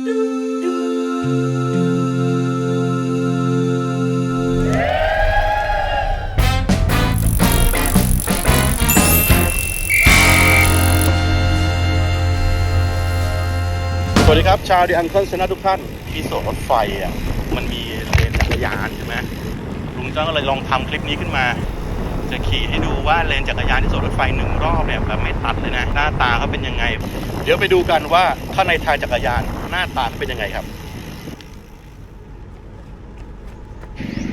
สวัสดีครับ ชาวดีอันเคิลชนะทุกท่านที่โสวนรถไฟอะมันมีเลนจักรยานใช่ไหมลุงจ้างก็เลยลองทำคลิปนี้ขึ้นมา จะขี่ให้ดูว่าเลนจักรยานที่โสวนรถไฟหนึ่งรอบเนี่ยแบบไม่ตัดเลยนะ หน้าตาเขาเป็นยังไง เดี๋ยวไปดูกันว่าข้างในทางจักรยาน หน้าตาเป็นยังไงครับ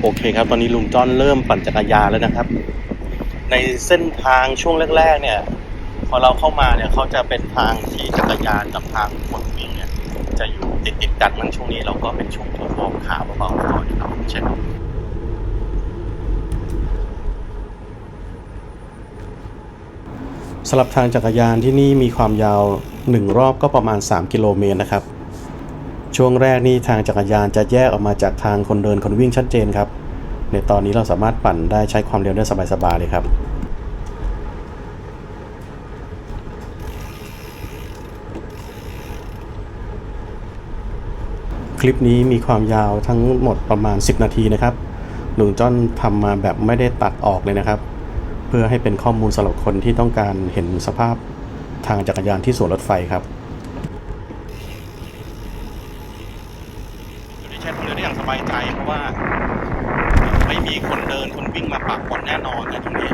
โอเคครับ ตอนนี้ลุงจ้อนเริ่มปั่นจักรยานแล้วนะครับ ในเส้นทางช่วงแรก ๆ เนี่ย พอเราเข้ามาเนี่ยเขาจะเป็นทางที่จักรยานกับทางคนวิ่งเนี่ย จะอยู่ติดติดๆกันมันช่วงนี้เราก็เป็นช่วงที่วอร์มขาเบาๆก่อนครับเช่นสำหรับทางจักรยานที่นี่มีความยาว 1 รอบก็ประมาณ 3 กิโลเมตรนะครับ ช่วงแรกนี่ทางจักรยานจะแยกออกมาจากทางคนเดินคนวิ่งชัดเจนครับในตอนนี้เราสามารถปั่นได้ใช้ความเร็วได้สบายๆเลยครับคลิปนี้มีความยาวทั้งหมดประมาณ 10 นาทีนะครับลุงจ้อนทำมาแบบไม่ได้ตัดออกเลยนะครับ เพื่อให้เป็นข้อมูลสำหรับคนที่ต้องการเห็นสภาพทางจักรยานที่สวนรถไฟครับอยู่ที่ใช้ความเร็วได้อย่างสบายใจเพราะว่า ไม่มีคนเดินคนวิ่งมาปะปน แน่นอนนะตรงนี้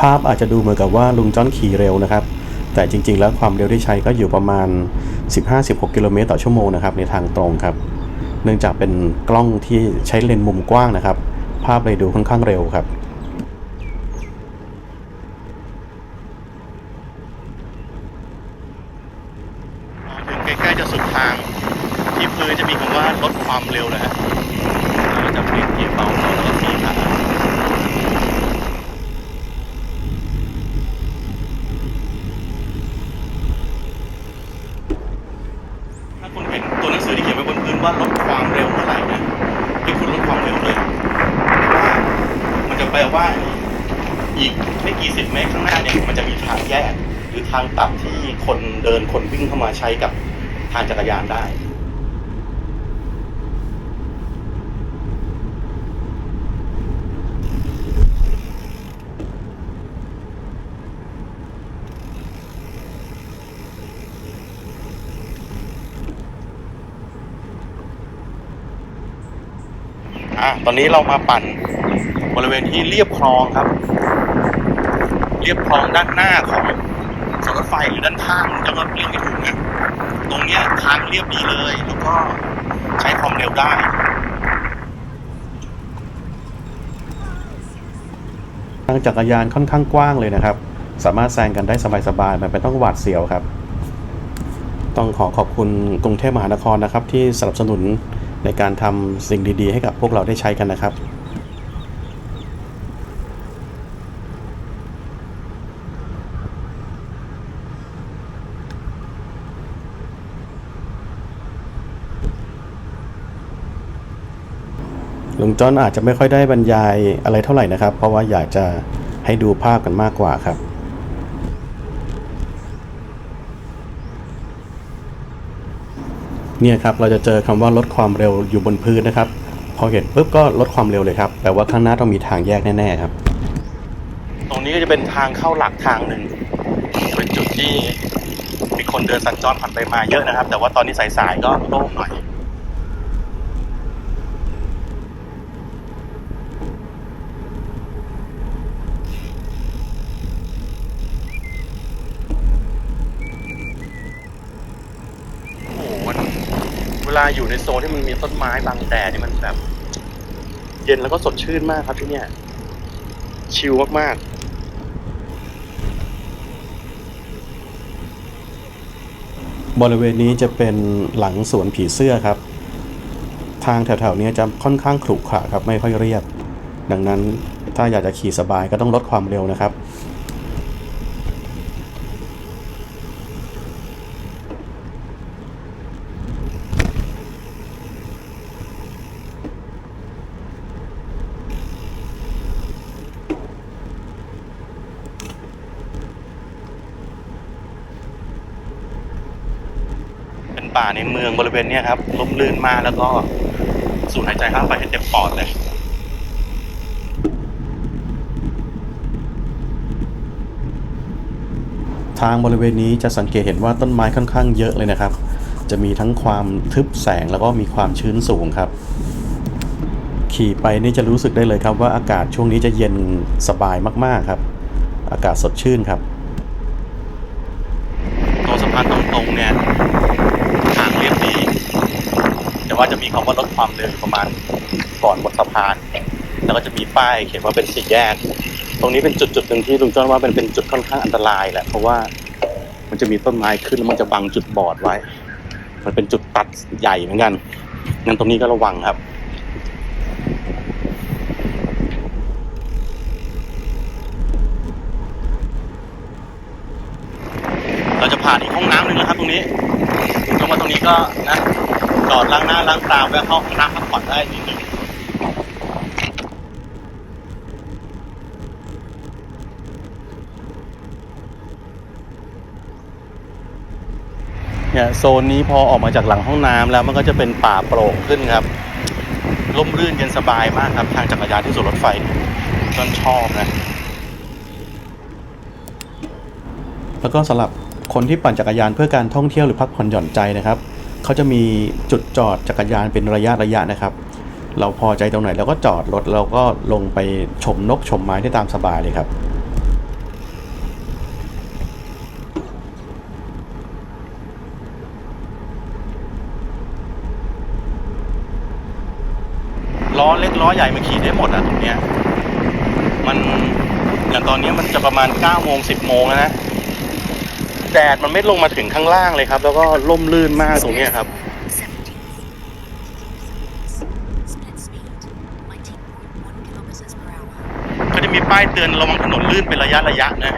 ภาพอาจจะดูเหมือนกับว่าลุงจ้อนขี่เร็วนะครับ แต่จริง ๆ แล้วความเร็วที่ใช้ก็อยู่ประมาณ 15-16 กิโลเมตรต่อชั่วโมงนะครับในทางตรงครับ เนื่องจากเป็นกล้องที่ใช้เลนส์มุมกว้างนะครับ ภาพเลยดูค่อนข้างเร็วครับ ถึงใกล้ๆจะสุดทาง ที่พื้นจะมีคำว่าลดความเร็วนะฮะเราจะเปลี่ยนเกียร์เบาลงแล้วก็ขี่ขา ถ้าคุณเห็นตัวหนังสือที่เขียนไว้บนพื้นว่าลดความเร็วเท่าไหร่นะให้คุณลดความเร็วเลยเพราะว่ามันจะแปลว่า อีกไม่กี่สิบเมตรข้างหน้าเนี่ยมันจะมีทางแยก หรือทางตัดที่คนเดินคนวิ่งเข้ามาใช้กับทางจักรยานได้อะตอนนี้เรามาปั่นบริเวณที่เรียบคลองครับ เรียบคลองด้านหน้าของสวนรถไฟหรือด้านข้างจะก็เรียกไม่ถูกนะตรงเนี้ยทางเรียบดีเลย แล้วก็ใช้ความเร็วได้ทางจักรยานค่อนข้างกว้างเลยนะครับ สามารถแซงกันได้สบายๆแบบไม่ต้องหวาดเสียวครับ ต้องขอขอบคุณกรุงเทพมหานครนะครับ ที่สนับสนุนในการทำสิ่งดีๆ ให้กับพวกเราได้ใช้กันนะครับ ลุงจอนอาจจะไม่ค่อยได้บรรยายอะไรเท่าไหร่นะครับ เพราะว่าอยากจะให้ดูภาพกันมากกว่าครับ เนี่ยครับเราจะเจอคำว่าลดความเร็วอยู่บนพื้นนะครับ พอเห็นปุ๊บก็ลดความเร็วเลยครับแปลว่าข้างหน้าต้องมีทางแยกแน่ๆครับ ตรงนี้ก็จะเป็นทางเข้าหลักทางหนึ่งเป็นจุดที่มีคนเดินสัญจรผ่านไปมาเยอะนะครับ แต่ว่าตอนนี้สายๆก็โล่งหน่อย โอ้โหมันเว ลาอยู่ในโซนที่มันมีต้นไม้บังแดดนี่มันแบบ เย็นแล้วก็สดชื่นมากครับที่เนี่ย ชิลมากๆบริเวณนี้จะเป็นหลังสวนผีเสื้อครับ ทางแถวๆนี้จะค่อนข้างขรุขระครับไม่ค่อยเรียบ ดังนั้นถ้าอยากจะขี่สบายก็ต้องลดความเร็วนะครับ ป่าในเมืองบริเวณเนี้ยครับลมลื่นมากแล้วก็สูดหายใจเข้าไปให้เต็มปอดเลยทางบริเวณนี้จะสังเกตเห็นว่าต้นไม้ค่อนข้างเยอะเลยนะครับ จะมีทั้งความทึบแสงแล้วก็มีความชื้นสูงครับ ขี่ไปนี่จะรู้สึกได้เลยครับว่าอากาศช่วงนี้จะเย็นสบายมากๆครับ อากาศสดชื่นครับตรงสะพานตรงๆเนี่ยทางเรียบดี แต่ ว่าจะมีคำว่าลดความเร็วประมาณก่อนบนสะพาน แล้วก็จะมีป้ายเขียนว่าเป็นสี่แยก ตรงนี้เป็นจุดจุดหนึ่งที่ลุงจ้อนว่าเป็นเป็นจุดค่อนข้างอันตรายแหละเพราะว่ามันจะมีต้นไม้ขึ้นแล้วมันจะบังจุดบอดไว้ มันเป็นจุดตัดใหญ่เหมือนกันงั้นตรงนี้ก็ระวังครับเราจะผ่านอีกห้องน้ำหนึ่งแล้วครับตรงนี้ตรงมาตรงนี้ก็นะ จอดล้างหน้าล้างตาแวะเข้าห้องน้ำพักผ่อนได้นิดนึงเนี่ยโซนนี้พอออกมาจากหลังห้องน้ำแล้วมันก็จะเป็นป่าโปร่งขึ้นครับร่มรื่นเย็นสบายมากครับ ทางจักรยานที่สวนรถไฟจนชอบนะ แล้วก็สำหรับคนที่ปั่นจักรยานเพื่อการท่องเที่ยวหรือพักผ่อนหย่อนใจนะครับ เขาจะมีจุดจอดจักรยานเป็นระยะระยะนะครับ เราพอใจตรงไหนเราก็จอดรถเราก็ลงไปชมนกชมไม้ได้ตามสบายเลยครับล้อเล็กล้อใหญ่มันขี่ได้หมดอะตรงเนี้ยมันอย่างตอนนี้มันจะประมาณ9โมง10โมงแล้วนะ แดดมันไม่ลงมาถึงข้างล่างเลยครับ แล้วก็ล่มลื่นมากตรงนี้ครับ ก็จะมีป้ายเตือนระวังถนนลื่นเป็นระยะระยะนะ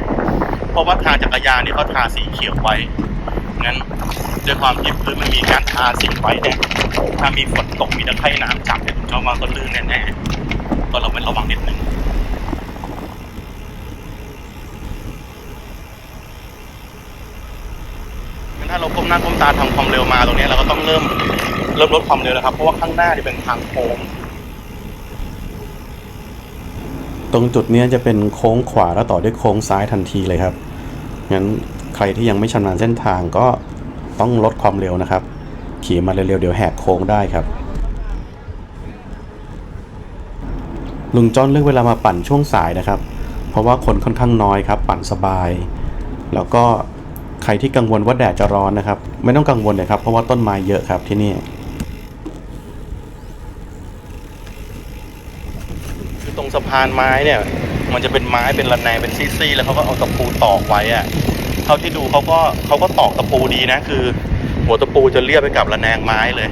เพราะว่าทางจักรยานนี่เขาทาสีเขียวไว้ งั้นด้วยความที่พื้นมันมีการทาสีไว้เนี่ยถ้ามีฝนตกมีตะไคร่น้ำจับเนี่ยผมเชื่อว่าก็ลื่นแน่ๆก็เราเป็นระวังนิดนึง งั้น ถ้าเราก้มหน้าก้มตาทำความเร็วมาตรงนี้เราก็ต้องเริ่มเริ่มลดความเร็วแล้วครับ เพราะว่าข้างหน้าจะเป็นทางโค้งตรงจุดนี้จะเป็นโค้งขวาแล้วต่อด้วยโค้งซ้ายทันทีเลยครับงั้นใครที่ยังไม่ชำนาญเส้นทางก็ต้องลดความเร็วนะครับ ขี่มาเร็วๆเดี๋ยวแหกโค้งได้ครับ ลุงจ้อนเลือกเวลามาปั่นช่วงสายนะครับ เพราะว่าคนค่อนข้างน้อยครับ ปั่นสบาย แล้วก็ ใครที่กังวลว่าแดดจะร้อนนะครับ ไม่ต้องกังวลเลยครับเพราะว่าต้นไม้เยอะครับที่นี่คือตรงสะพานไม้เนี่ย มันจะเป็นไม้เป็นระแนงเป็นซี่ๆแล้วเขาก็เอาตะปูตอกไว้อะเท่าที่ดูเขาก็เขาก็ตอกตะปูดีนะ คือ หัวตะปูจะเรียบไปกับระแนงไม้เลย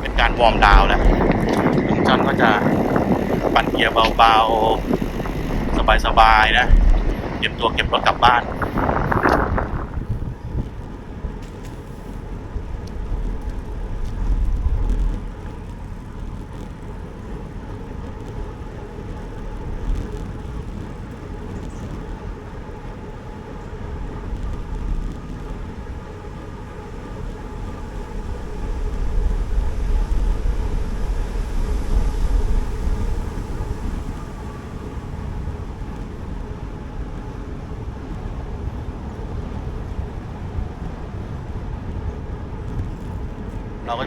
เป็น การวอร์มดาวน์แล้วลุงจอนก็จะปั่นเกียร์เบาๆ สบายๆนะ เก็บตัวเก็บรถกลับบ้าน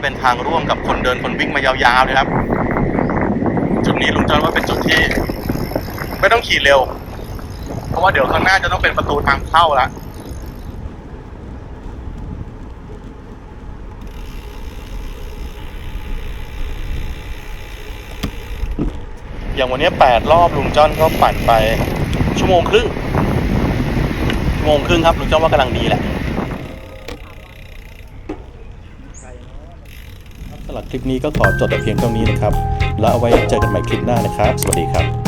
เป็นทางร่วมกับคนเดินคนวิ่งมายาวๆเลยครับ จุดนี้ลุงจอนว่าเป็นจุดที่ ไม่ต้องขี่เร็ว เพราะว่าเดี๋ยวข้างหน้าจะต้องเป็นประตูทางเข้าละอย่างวันนี้แปดรอบลุงจ้อนก็ปั่นไปชั่วโมงครึ่งชั่วโมงครึ่งครับลุงจ้อนว่ากำลังดีแหละ สำหรับคลิปนี้ก็ขอจบแต่เพียงเท่านี้นะครับ แล้วเอาไว้เจอกันใหม่คลิปหน้านะครับ สวัสดีครับ